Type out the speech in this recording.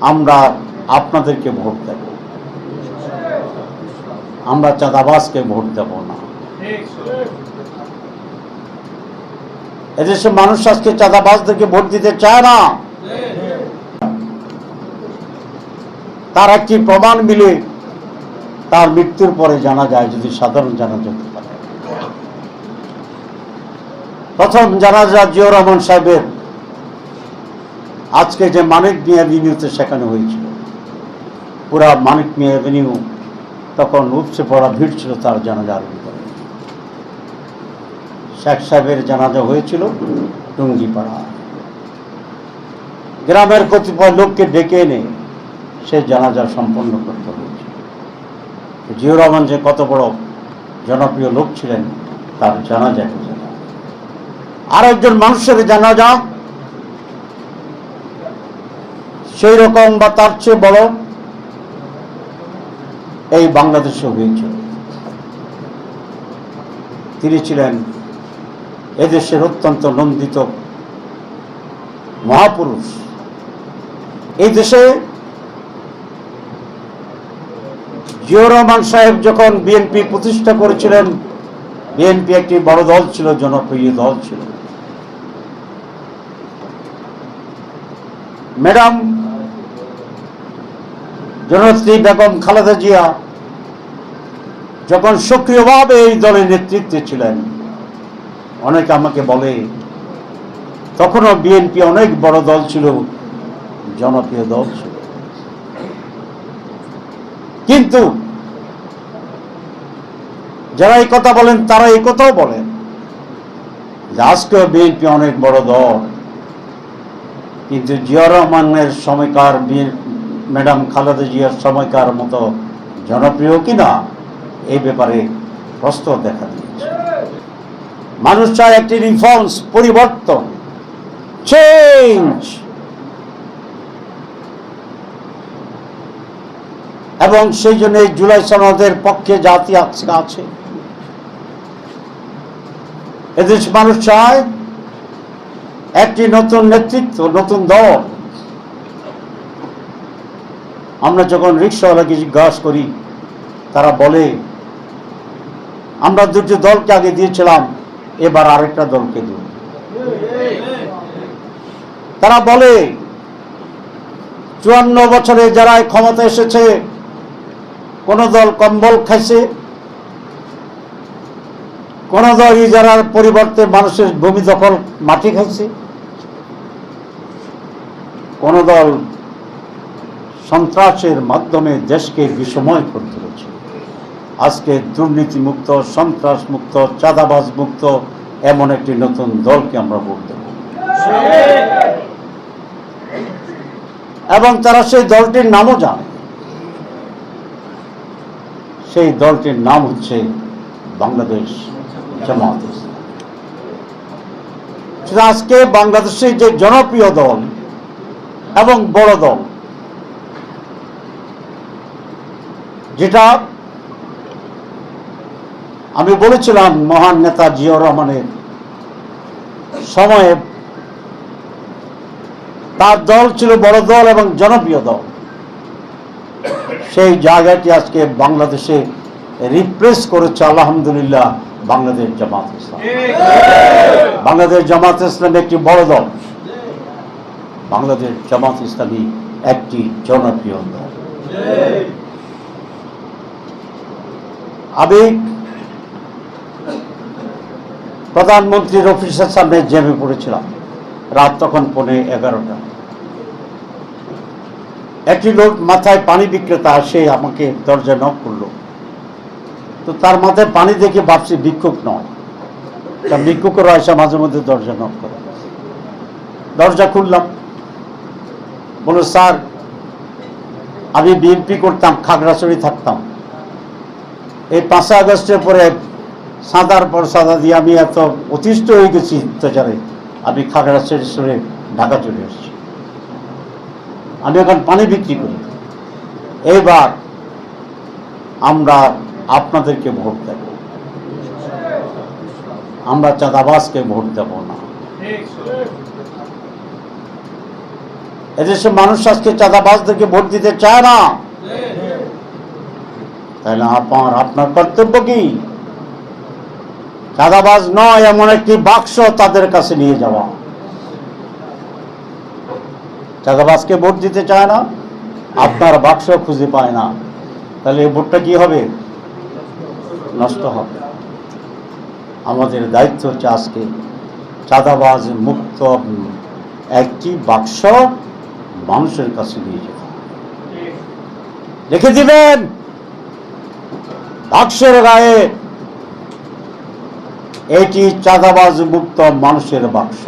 আমরা আপনাদেরকে ভোট দেব। আমরা চাঁদাবাসকে ভোট দেব না। এদেশে মানুষ আজকে চাঁদাবাজদেরকে ভোট দিতে চায় না। তার একটি প্রমাণ মিলে তার মৃত্যুর পরে জানা যায় যদি সাধারণ জানা যেতে পারে? প্রথম জানাজা জিয়র রহমান সাহেবের আজকে যে মানিক মিয়া অ্যাভিনিউতে সেখানে হয়েছিল, পুরা মানিক মিয়া অ্যাভিনিউ তখন উপচে পড়া ভিড় ছিল তার জানাজার ভিতরে। শেখ সাহেবের জানাজা হয়েছিল টুঙ্গিপাড়া। গ্রামের কতিপয় লোককে ডেকে এনে সে জানাজা সম্পন্ন করতে হয়েছে। জিয়ুর রহমান যে কত বড় জনপ্রিয় লোক ছিলেন, তার জানাজা আর একজন মানুষের জানাজা সেই রকম বা তার চেয়ে বড় এই বাংলাদেশে হয়েছিল তিনি ছিলেন এদেশের অত্যন্ত নন্দিত মহাপুরুষ। এই দেশে জিয়র রহমান সাহেব যখন বিএনপি প্রতিষ্ঠা করেছিলেন, বিএনপি একটি বড় দল ছিল, জনপ্রিয় দল ছিল। ম্যাডাম জনশ্রী বেগম খালেদা জিয়া যখন সক্রিয়ভাবে এই দলের নেতৃত্বে ছিলেন, অনেকে আমাকে বলে, তখনও বিএনপি অনেক বড় দল ছিল, জনপ্রিয় দল ছিল। কিন্তু যারা এই কথা বলেন, তারা এই কথাও বলেন যে আজকেও বিএনপি অনেক বড় দল। কিন্তু জিয়া রহমানের সময়কার বীর- ম্যাডাম খালেদা জিয়ার সময়কার মতো জনপ্রিয় কিনা এই ব্যাপারে প্রশ্ন দেখা দিয়েছে। মানুষ চায় একটি রিফর্মস পরিবর্তন চেঞ্জ এবং সেই জন্য এই জুলাই সনদের পক্ষে জাতি আছে। এদেশ মানুষ চায় একটি নতুন নেতৃত্ব, নতুন দল। আমরা যখন রিক্সাওয়ালাকে জিজ্ঞাসা করি, তারা বলে, আমরা দুটি দলকে আগে দিয়েছিলাম, এবার আরেকটা দলকে দিব তারা বলে, চুয়ান্ন বছরে যারা ক্ষমতা এসেছে, কোন দল কম্বল খাইছে, কোন দল ইজারার পরিবর্তে মানুষের ভূমি দখল মাটি খাইছে, কোন দল সন্ত্রাসের মাধ্যমে দেশকে বিষময় করে তুলেছে। আজকে দুর্নীতিমুক্ত সন্ত্রাস মুক্ত চাঁদাবাজ মুক্ত এমন একটি নতুন দলকে আমরা ভোট দেব। এবং তারা সেই দলটির নামও জানে। সেই দলটির নাম হচ্ছে বাংলাদেশ জামাত। আজকে বাংলাদেশের যে জনপ্রিয় দল এবং বড় দল যেটা আমি বলেছিলাম মহান নেতা জিয়াউর রহমানের সময়ে তার দল ছিল বড় দল এবং জনপ্রিয় দল। সেই জায়গাটি আজকে বাংলাদেশে রিপ্লেস করেছে আলহামদুলিল্লাহ বাংলাদেশ জামাত ইসলাম। বাংলাদেশ জামাত ইসলাম একটি বড় দল। বাংলাদেশ জামাত ইসলামী একটি জনপ্রিয় দল। আমি প্রধানমন্ত্রীর অফিসের সামনে জেমে পড়েছিলাম। রাত তখন পৌনে এগারোটা। একটি লোক মাথায় পানি বিক্রেতা সে আমাকে দরজা নক করল। তো তার মাথায় পানি দেখে ভাবছি ভিক্ষুক নয়। তা ভিক্ষুকেরও আসা মাঝে মধ্যে দরজা নক করে। দরজা খুললাম। বলো স্যার, আমি বিএনপি করতাম, খাগড়াছড়ি থাকতাম। এই পাঁচই আগস্টের পরে সাদার পর সাদা দিয়ে আমি এত অতিষ্ঠ হয়ে গেছি অত্যাচারে। আমি খাগড়াছড়ি সরে ঢাকা চলে এসেছি। আমি এখন পানি বিক্রি করি। এইবার আমরা আপনাদেরকে ভোট দেব। আমরা চাঁদাবাসকে ভোট দেব না। এদেশে মানুষ আজকে চাঁদাবাসদেরকে ভোট দিতে চায় না। না আপনার আপনার কর্তব্য কি? চাঁদাবাজ নয়, এমন একটি বাক্স তাদের কাছে নিয়ে যাওয়া। চাঁদাবাজকে ভোট দিতে চায় না, আপনার বাক্স খুঁজে পায় না। তাহলে এই ভোটটা কি হবে? নষ্ট হবে। আমাদের দায়িত্ব হচ্ছে আজকে চাঁদাবাজ মুক্ত একটি বাক্স মানুষের কাছে নিয়ে যাওয়া। লিখে দিবেন! বাক্সের গায়ে। এটি চাঁদাবাজ মুক্ত মানুষের বাক্স।